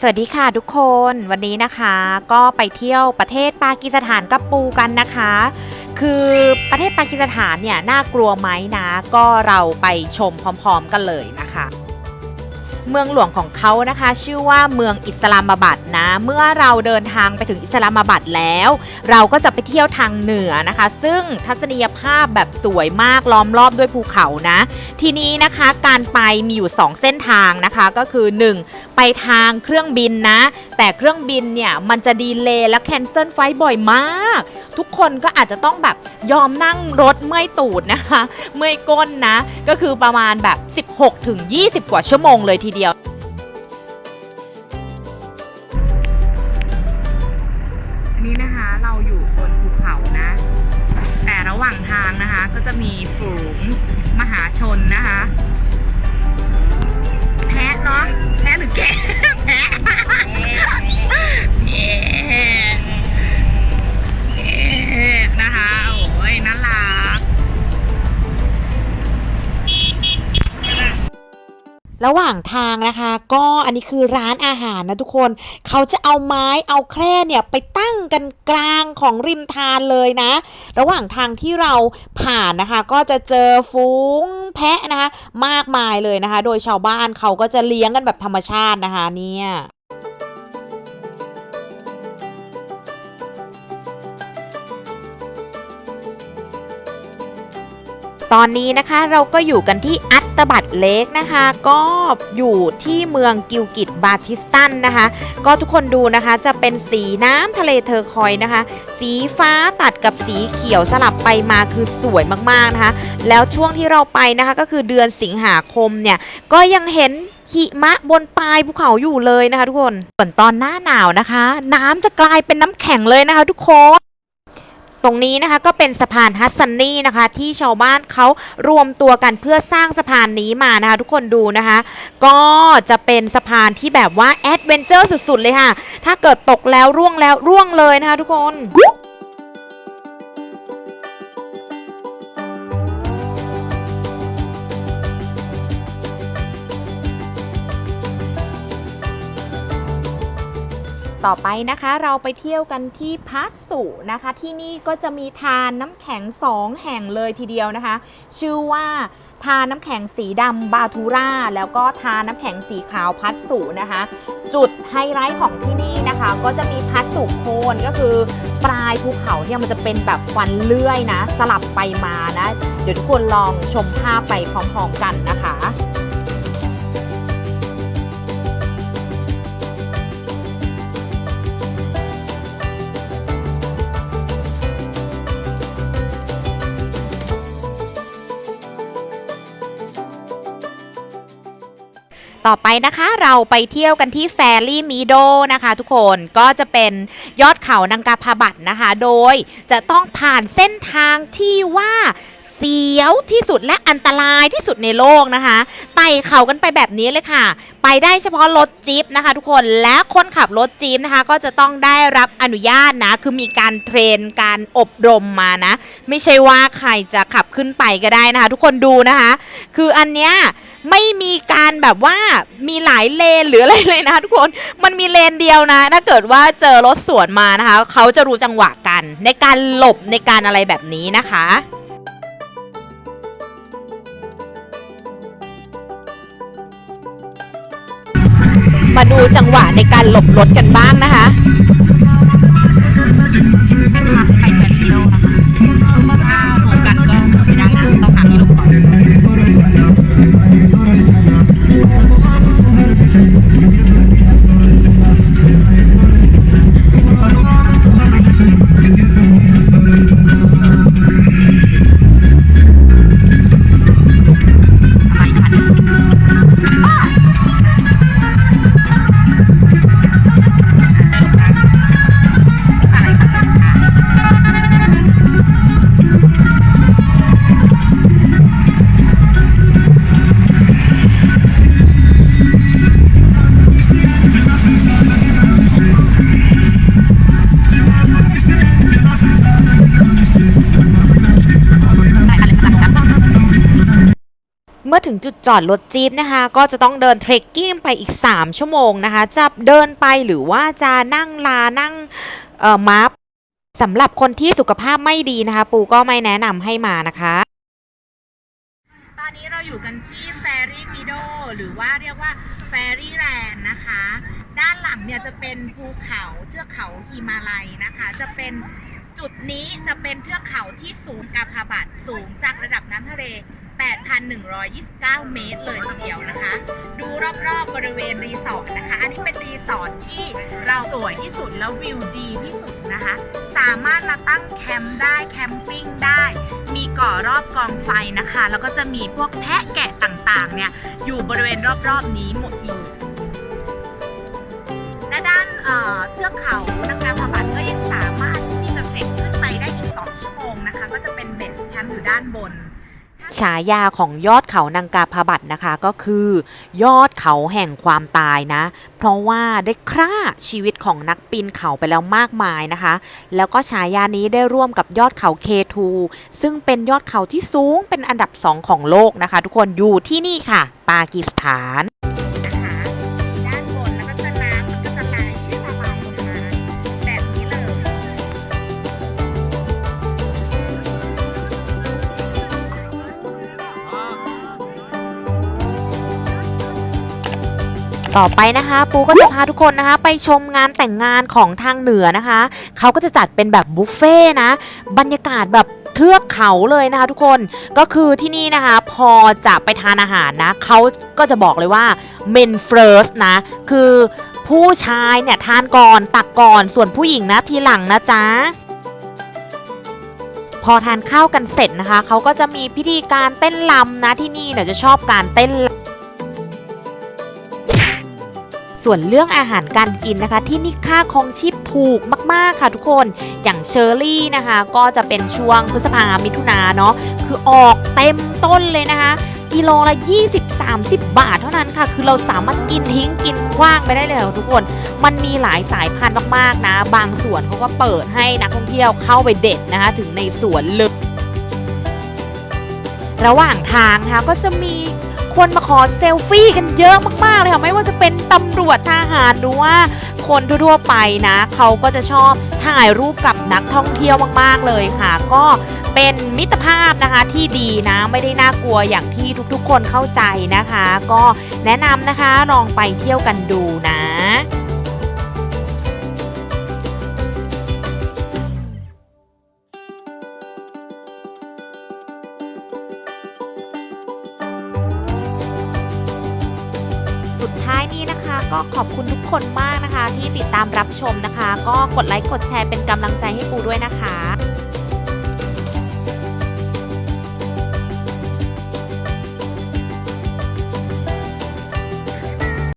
สวัสดีค่ะทุกคนวันนี้นะคะก็ไปเที่ยวประเทศปากีสถานกับปูกันนะคะ คือประเทศปากีสถานเนี่ยน่ากลัวไหมนะ ก็เราไปชมพร้อม ๆ กันเลยนะคะ เมืองหลวงของเขานะคะ ชื่อว่าเมืองอิสลามบัดนะ เมื่อเราเดินทางไปถึงอิสลามบัดแล้ว เราก็จะไปเที่ยวทางเหนือนะคะ ซึ่งทัศนียภาพแบบสวยมากล้อมรอบด้วยภูเขานะ ทีนี้นะคะการไปมีอยู่ 2 เส้นทางนะคะก็คือ 1 ไปทางเครื่องบินนะ แต่เครื่องบินเนี่ยมันจะดีเลย์และแคนเซิลไฟบ่อยมาก ทุกคนก็อาจจะต้องแบบยอมนั่งรถเมื่อยตูดนะคะ เมื่อยก้นนะ ก็คือประมาณแบบ 16ถึง20 กว่าชั่วโมงเลยทีเดียวนี่นะคะเราอยู่บนภูเขานะ แต่ระหว่างทางนะคะก็จะมีฝูงมหาชนนะคะ แพะเนาะแพะหรือแกะแพะ ระหว่างทางนะคะ ก็อันนี้คือร้านอาหารนะทุกคน เขาจะเอาไม้เอาแคร่เนี่ยไปตั้งกันกลางของริมทานเลยนะ ระหว่างทางที่เราผ่านนะคะ ก็จะเจอฝูงแพะนะคะ มากมายเลยนะคะ โดยชาวบ้านเขาก็จะเลี้ยงกันแบบธรรมชาตินะคะเนี่ย ตอนนี้นะคะเราก็อยู่กันที่อัตบัตเลกนะคะ ก็อยู่ที่เมืองกิลกิตบาทิสตันนะคะ ก็ทุกคนดูนะคะจะเป็นสีน้ำทะเลเทอร์คอยนะคะ สีฟ้าตัดกับสีเขียวสลับไปมาคือสวยมากๆนะคะ แล้วช่วงที่เราไปนะคะก็คือเดือนสิงหาคมเนี่ย ก็ยังเห็นหิมะบนปลายภูเขาอยู่เลยนะคะ ทุกคน ส่วนตอนหน้าหนาวนะคะ น้ำจะกลายเป็นน้ำแข็งเลยนะคะ ทุกคน ตรงนี้นะคะก็เป็นสะพานฮัสซันนี่นะคะ ที่ชาวบ้านเขารวมตัวกันเพื่อสร้างสะพานนี้มานะคะ ทุกคนดูนะคะ ก็จะเป็นสะพานที่แบบว่าแอดเวนเจอร์สุดๆเลยค่ะ ถ้าเกิดตกแล้วร่วงแล้วร่วงเลยนะคะทุกคน ต่อไปนะคะ เราไปเที่ยวกันที่พัสสุนะคะ ที่นี่ก็จะมีทานน้ำแข็งสองแห่งเลยทีเดียวนะคะ ชื่อว่าทานน้ำแข็งสีดำบาทูราแล้วก็ทานน้ำแข็งสีขาวพัสสุนะคะ จุดไฮไลท์ของที่นี่นะคะ ก็จะมีพัสสุโคนก็คือ ปลายภูเขาเนี่ยมันจะเป็นแบบฟันเลื่อยนะ สลับไปมานะ เดี๋ยวทุกคนลองชมภาพไปพร้อมๆกันนะคะ ต่อไปนะคะเราไปเที่ยวกันที่แฟรี่มีโดนะคะ ทุกคนก็จะเป็นยอดเขานังกาพาบัตนะคะ โดยจะต้องผ่านเส้นทางที่ว่าเสียวที่สุดและอันตรายที่สุดในโลกนะคะไต่เขากันไปแบบนี้เลยค่ะ ไปได้เฉพาะรถจี๊ปนะคะ ทุกคนและคนขับรถจี๊ปนะคะ ก็จะต้องได้รับอนุญาตนะคือมีการเทรนการอบรมมานะ ไม่ใช่ว่าใครจะขับขึ้นไปก็ได้นะคะ ทุกคนดูนะคะ คืออันเนี้ยไม่มีการแบบว่ามีหลายเลนหรืออะไรเลยนะคะทุกคน มันมีเลนเดียวนะ ถ้าเกิดว่าเจอรถสวนมานะคะ เขาจะรู้จังหวะกัน ในการหลบในการอะไรแบบนี้นะคะมาดูจังหวะในการหลบรถกันบ้างนะคะื่อถึงจุดจอดรถจี๊ปนะคะ ก็จะต้องเดินเทรคกิ้งไปอีก 3 ชั่วโมงนะคะ จะเดินไปหรือว่าจะนั่งลานั่งเอ่อม้าสำหรับคนที่สุขภาพไม่ดีนะคะ ปูก็ไม่แนะนำให้มานะคะ ตอนนี้เราอยู่กันที่แฟรี่มิโดหรือว่าเรียกว่าแฟรี่แลนด์นะคะ ด้านหลังเนี่ยจะเป็นภูเขาเทือกเขาฮิมาลัยนะคะ จะเป็นจุดนี้จะเป็นเทือกเขาที่สูงกาพาบัตสูงจากระดับน้ำทะเล 8,129 เมตรเลยทีเดียวนะคะ ดูรอบๆบริเวณรีสอร์ทนะคะ อันนี้เป็นรีสอร์ทที่เราสวยที่สุดแล้ววิวดีที่สุดนะคะ สามารถมาตั้งแคมป์ได้แคมปิ้งได้ มีก่อรอบกองไฟนะคะ แล้วก็จะมีพวกแพะแกะต่างๆ เนี่ย อยู่บริเวณรอบๆนี้หมดเลยและด้านเอ่อเทือกเขานางกาพบัตก็ยังสามารถที่จะเทรคขึ้นไปได้อีก 2 ชั่วโมงนะคะ ก็จะเป็นเบสแคมป์อยู่ด้านบน ฉายาของยอดเขานางกาพบัตนะคะก็คือ ยอดเขาแห่งความตายนะ เพราะว่าได้ฆ่าชีวิตของนักปีนเขาไปแล้วมากมายนะคะ แล้วก็ฉายานี้ได้ร่วมกับยอดเขาเคทูซึ่งเป็นยอดเขาที่สูงเป็นอันดับสองของโลกนะคะ ทุกคนอยู่ที่นี่ค่ะ ปากีสถาน ต่อไปนะคะ ปูก็จะพาทุกคนนะคะ ไปชมงานแต่งงานของทางเหนือนะคะเขาก็จะจัดเป็นแบบบุฟเฟ่นะ บรรยากาศแบบเทือกเขาเลยนะคะทุกคนก็คือที่นี่นะคะ พอจะไปทานอาหารนะเขาก็จะบอกเลยว่า men first นะ คือผู้ชายเนี่ยทานก่อนตักก่อนส่วนผู้หญิงนะทีหลังนะจ๊ะพอทานข้าวกันเสร็จนะคะเขาก็จะมีพิธีการเต้นรำนะที่นี่เนี่ยจะชอบการเต้นรำ ส่วนเรื่องอาหารการกินนะคะ ที่นี่ค่าครองชีพถูกมาก ๆ ค่ะทุกคน อย่างเชอร์รี่นะคะ ก็จะเป็นช่วงพฤษภามิถุนาเนาะคือออกเต็มต้นเลยนะคะ กิโลละ 20-30 บาทเท่านั้นค่ะ คือเราสามารถกินทิ้งกินกว้างไปได้เลยค่ะทุกคน มันมีหลายสายพันธุ์มากๆนะ บางส่วนเขาก็เปิดให้นักท่องเที่ยวเข้าไปเด็ดนะคะ ถึงในสวนเลยระหว่างทางนะคะก็จะมี คนมาขอเซลฟี่กันเยอะมากๆเลยค่ะไม่ว่าจะเป็นตำรวจทหารหรือว่าคนทั่วๆไปนะเขาก็จะชอบถ่ายรูปกับนักท่องเที่ยวมากๆเลยค่ะ ก็เป็นมิตรภาพนะคะที่ดีนะไม่ได้น่ากลัวอย่างที่ทุกๆคนเข้าใจนะคะ ก็แนะนำนะคะลองไปเที่ยวกันดูนะ สุดท้ายนี้นะคะ ก็ขอบคุณทุกคนมากนะคะ ที่ติดตามรับชมนะคะ ก็กดไลค์กดแชร์เป็นกำลังใจให้ปูด้วยนะคะ